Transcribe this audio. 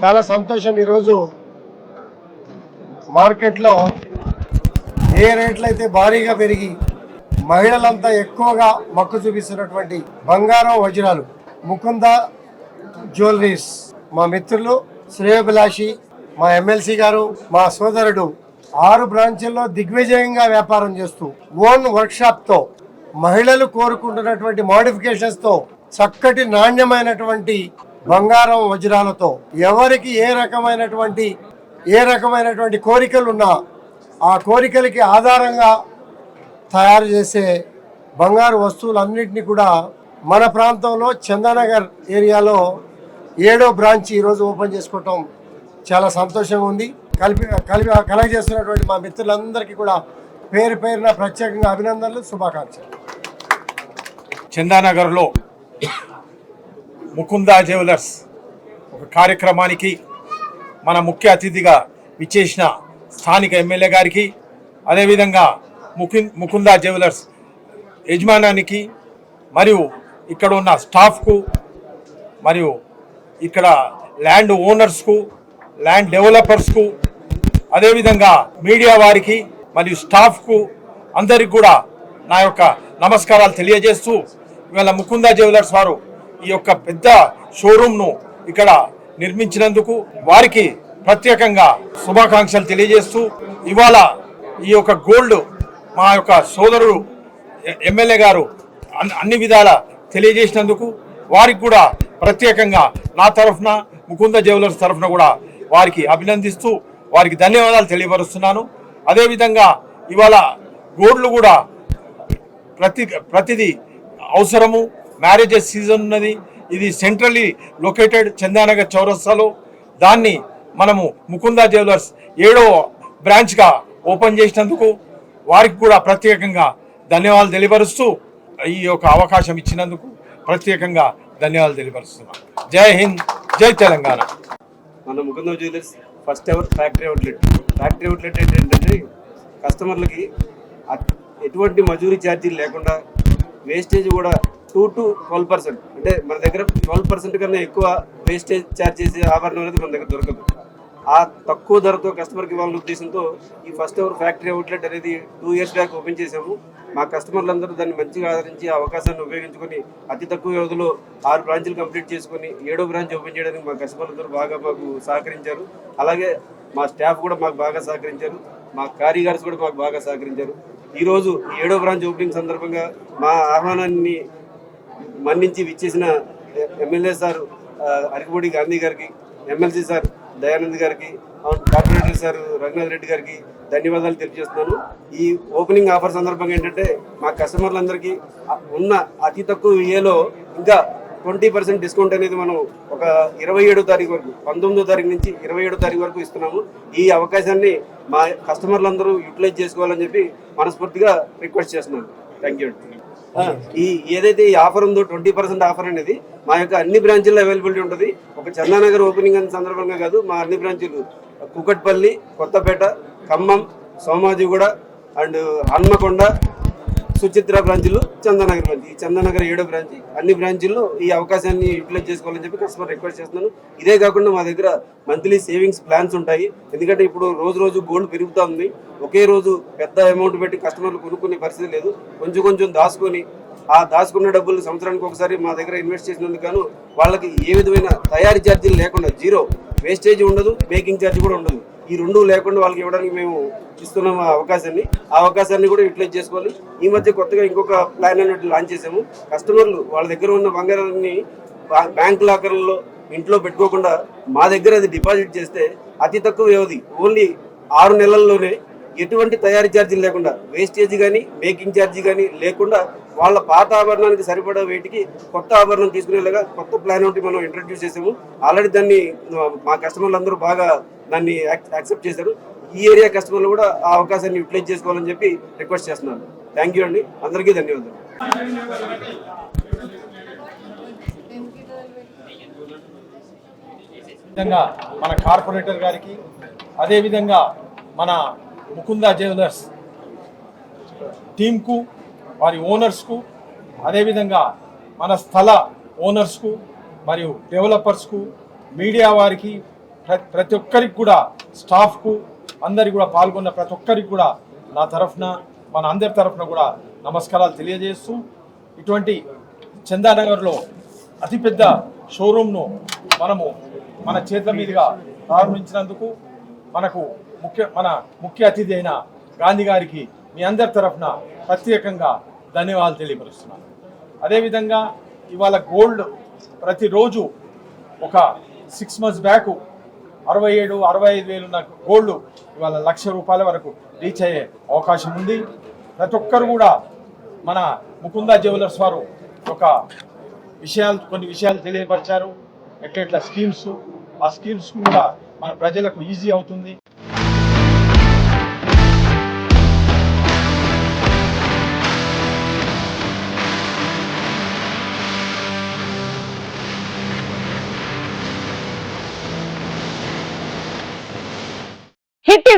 చాలా సంతోషం ఈరోజు మార్కెట్లో ఏ రేట్లు అయితే భారీగా పెరిగి మహిళలంతా ఎక్కువగా మక్కు చూపిస్తున్నటువంటి బంగారం వజ్రాలు ముకుంద జ్యువెలరీస్. మా మిత్రులు శ్రేయభిలాషి మా ఎమ్మెల్సీ గారు మా సోదరుడు ఆరు బ్రాంచుల్లో దిగ్విజయంగా వ్యాపారం చేస్తూ ఓన్ వర్క్షాప్తో మహిళలు కోరుకుంటున్నటువంటి మోడిఫికేషన్స్తో చక్కటి నాణ్యమైనటువంటి బంగారం వజ్రాలతో ఎవరికి ఏ రకమైనటువంటి ఏ రకమైనటువంటి కోరికలు ఉన్నా ఆ కోరికలకి ఆధారంగా తయారు చేసే బంగారు వస్తువులన్నింటినీ కూడా మన ప్రాంతంలో చందానగర్ ఏరియాలో ఏడో బ్రాంచ్ ఈరోజు ఓపెన్ చేసుకోవటం చాలా సంతోషంగా ఉంది. కలిపి కలిపి కలెక్ట్ చేస్తున్నటువంటి మా మిత్రులందరికీ కూడా పేరు పేరున ప్రత్యేకంగా అభినందనలు శుభాకాంక్షలు. చందానగర్లో ముకుందా జ్యువెలర్స్ ఒక కార్యక్రమానికి మన ముఖ్య అతిథిగా విచ్చేసిన స్థానిక ఎమ్మెల్యే గారికి అదేవిధంగా ముకున్ ముకుందా జ్యువెలర్స్ యజమానానికి మరియు ఇక్కడ ఉన్న స్టాఫ్కు మరియు ఇక్కడ ల్యాండ్ ఓనర్స్కు ల్యాండ్ డెవలపర్స్కు అదేవిధంగా మీడియా వారికి మరియు స్టాఫ్కు అందరికి కూడా నా యొక్క నమస్కారాలు తెలియజేస్తూ ఇవాళ ముకుందా జ్యువెలర్స్ వారు ఈ యొక్క పెద్ద షోరూమ్ను ఇక్కడ నిర్మించినందుకు వారికి ప్రత్యేకంగా శుభాకాంక్షలు తెలియజేస్తూ ఇవాళ ఈ యొక్క గోల్డ్ మా యొక్క సోదరుడు ఎమ్మెల్యే గారు అన్- అన్ని విధాల తెలియజేసినందుకు వారికి కూడా ప్రత్యేకంగా నా తరఫున ముకుంద జ్యువెలర్స్ తరఫున కూడా వారికి అభినందిస్తూ వారికి ధన్యవాదాలు తెలియపరుస్తున్నాను. అదేవిధంగా ఇవాళ గోల్డ్లు కూడా ప్రతి ప్రతిదీ అవసరము. మ్యారేజెస్ సీజన్ ఉన్నది. ఇది సెంట్రల్లీ లొకేటెడ్ చందానగర్ చౌరస్తాలో. దాన్ని మనము ముకుందా జ్యువెలర్స్ ఏడో బ్రాంచ్గా ఓపెన్ చేసినందుకు వారికి కూడా ప్రత్యేకంగా ధన్యవాదాలు తెలియపరుస్తూ ఈ యొక్క అవకాశం ఇచ్చినందుకు ప్రత్యేకంగా ధన్యవాదాలు తెలియపరుస్తున్నాం. జై హింద్ జై తెలంగాణ. మన Mukunda jewellers first ever factory outlet factory outlet ఏంటంటే కస్టమర్లకి ఎటువంటి మజూరీ ఛార్జీలు లేకుండా వేస్టేజ్ కూడా టూ టు ట్వెల్వ్ పర్సెంట్ అంటే మన దగ్గర ట్వెల్వ్ పర్సెంట్ కన్నా ఎక్కువ వేస్టేజ్ ఛార్జ్ చేసే ఆభరణం అనేది మన దగ్గర దొరకదు. ఆ తక్కువ ధరతో కస్టమర్కి ఇవ్వాలనే ఉద్దేశంతో ఈ ఫస్ట్ ఎవర్ ఫ్యాక్టరీ అవుట్లెట్ అనేది టూ ఇయర్స్ బ్యాక్ ఓపెన్ చేసాము మా కస్టమర్లందరూ దాన్ని మంచిగా ఆదరించి ఆ అవకాశాన్ని ఉపయోగించుకొని అతి తక్కువ వ్యవధిలో ఆరు బ్రాంచ్లు కంప్లీట్ చేసుకొని ఏడో బ్రాంచ్ ఓపెన్ చేయడానికి మా కస్టమర్లందరూ బాగా మాకు సహకరించారు. అలాగే మా స్టాఫ్ కూడా మాకు బాగా సహకరించారు. మా కారీగర్స్ కూడా మాకు బాగా సహకరించారు. ఈరోజు ఏడో బ్రాంచ్ ఓపెనింగ్ సందర్భంగా మా ఆహ్వానాన్ని మన్నించి విచ్చేసిన ఎమ్మెల్యే సార్ అరకపూడి గాంధీ గారికి ఎమ్మెల్సీ సార్ దయానంద్ గారికి కార్పొరేటర్ సార్ రఘునాథ్ రెడ్డి గారికి ధన్యవాదాలు తెలియజేస్తున్నాను. ఈ ఓపెనింగ్ ఆఫర్ సందర్భంగా ఏంటంటే మా కస్టమర్లందరికీ ఉన్న అతి తక్కువ ఏలో ఇంకా ట్వంటీ పర్సెంట్ డిస్కౌంట్ అనేది మనం ఒక ఇరవై ఏడో తారీఖు వరకు పంతొమ్మిదో తారీఖు నుంచి ఇరవై ఏడో తారీఖు వరకు ఇస్తున్నాము. ఈ అవకాశాన్ని మా కస్టమర్లందరూ యూటిలైజ్ చేసుకోవాలని చెప్పి మనస్ఫూర్తిగా రిక్వెస్ట్ చేస్తున్నాను. థ్యాంక్ యూ ఈ ఏదైతే ఈ ఆఫర్ ఉందో ట్వంటీ పర్సెంట్ ఆఫర్ అనేది మా యొక్క అన్ని బ్రాంచుల్లో అవైలబిలిటీ ఉంటుంది. ఒక చందానగర్ ఓపెనింగ్ అనే సందర్భంగా కాదు మా అన్ని బ్రాంచ్లు. కుకట్పల్లి కొత్తపేట ఖమ్మం సోమాజిగూడ అండ్ హన్మకొండ సుచిత్ర బ్రాంచ్లు చందనగర్ బ్రాంచ్. ఈ చందానగర్ ఏడో బ్రాంచ్. అన్ని బ్రాంచ్ల్లో ఈ అవకాశాన్ని యూటిలైజ్ చేసుకోవాలని చెప్పి కస్టమర్ రిక్వెస్ట్ చేస్తున్నాను. ఇదే కాకుండా మా దగ్గర మంత్లీ సేవింగ్స్ ప్లాన్స్ ఉంటాయి. ఎందుకంటే ఇప్పుడు రోజు రోజు గోల్డ్ పెరుగుతూ ఉంది. ఒకే రోజు పెద్ద అమౌంట్ పెట్టి కస్టమర్లు కొనుక్కునే పరిస్థితి లేదు. కొంచెం కొంచెం దాచుకొని ఆ దాచుకున్న డబ్బులు సంవత్సరానికి ఒకసారి మా దగ్గర ఇన్వెస్ట్ చేసినందుకు గాను వాళ్ళకి ఏ విధమైన తయారీ ఛార్జీలు లేకుండా జీరో వేస్టేజ్ ఉండదు మేకింగ్ ఛార్జ్ కూడా ఉండదు. ఈ రెండు లేకుండా వాళ్ళకి ఇవ్వడానికి మేము ఇస్తున్నాం ఆ అవకాశాన్ని. ఆ అవకాశాన్ని కూడా యూటిలైజ్ చేసుకోవాలి. ఈ మధ్య కొత్తగా ఇంకొక ప్లాన్ అనేది లాంచ్ చేసాము కస్టమర్లు వాళ్ళ దగ్గర ఉన్న బంగారాన్ని బ్యాంక్ లాకర్లలో ఇంట్లో పెట్టుకోకుండా మా దగ్గర అది డిపాజిట్ చేస్తే అతి తక్కువ వ్యవధి. ఓన్లీ ఆరు నెలల్లోనే ఎటువంటి తయారీ ఛార్జీలు లేకుండా వేస్టేజ్ కానీ మేకింగ్ ఛార్జీ కానీ లేకుండా వాళ్ళ పాత ఆభరణానికి సరిపడా వేటికి కొత్త ఆభరణం తీసుకునేలాగా కొత్త ప్లాన్ ఒకటి మనం ఇంట్రడ్యూస్ చేసాము. ఆల్రెడీ దాన్ని మా కస్టమర్లు అందరూ బాగా దాన్ని యాక్సెప్ట్ చేశారు. ఈ ఏరియా కస్టమర్లు కూడా ఆ అవకాశాన్ని యూటిలైజ్ చేసుకోవాలని చెప్పి రిక్వెస్ట్ చేస్తున్నాను. థ్యాంక్ యూ అండి. అందరికీ ధన్యవాదాలు. విధంగా మన కార్పొరేటర్ గారికి అదేవిధంగా మన ముకుంద జ్యువెలర్స్ టీంకు వారి ఓనర్స్కు అదేవిధంగా మన స్థల ఓనర్స్కు మరియు డెవలపర్స్కు మీడియా వారికి ప్రతి ఒక్కరికి కూడా స్టాఫ్కు అందరికి కూడా పాల్గొన్న ప్రతి ఒక్కరికి కూడా నా తరఫున మన అందరి తరఫున కూడా నమస్కారాలు తెలియజేస్తూ ఇటువంటి చందానగర్లో అతిపెద్ద షోరూమ్ను మనము మన చేతుల మీదుగా ప్రారంభించినందుకు మనకు ముఖ్య మన ముఖ్య అతిథి అయిన గాంధీ గారికి మీ అందరి తరఫున ప్రత్యేకంగా ధన్యవాదాలు తెలియపరుస్తున్నాను. అదేవిధంగా ఇవాళ గోల్డ్ ప్రతిరోజు ఒక సిక్స్ మంత్స్ బ్యాక్ అరవై ఏడు అరవై ఐదు వేలు ఉన్న గోల్డ్ ఇవాళ లక్ష రూపాయల వరకు రీచ్ అయ్యే అవకాశం ఉంది. ప్రతి ఒక్కరు కూడా మన ముకుందా జ్యువెలర్స్ వారు ఒక విషయాలు కొన్ని విషయాలు తెలియపరిచారు. ఎట్లెట్లా స్కీమ్స్ ఆ స్కీమ్స్ కూడా మన ప్రజలకు ఈజీ అవుతుంది.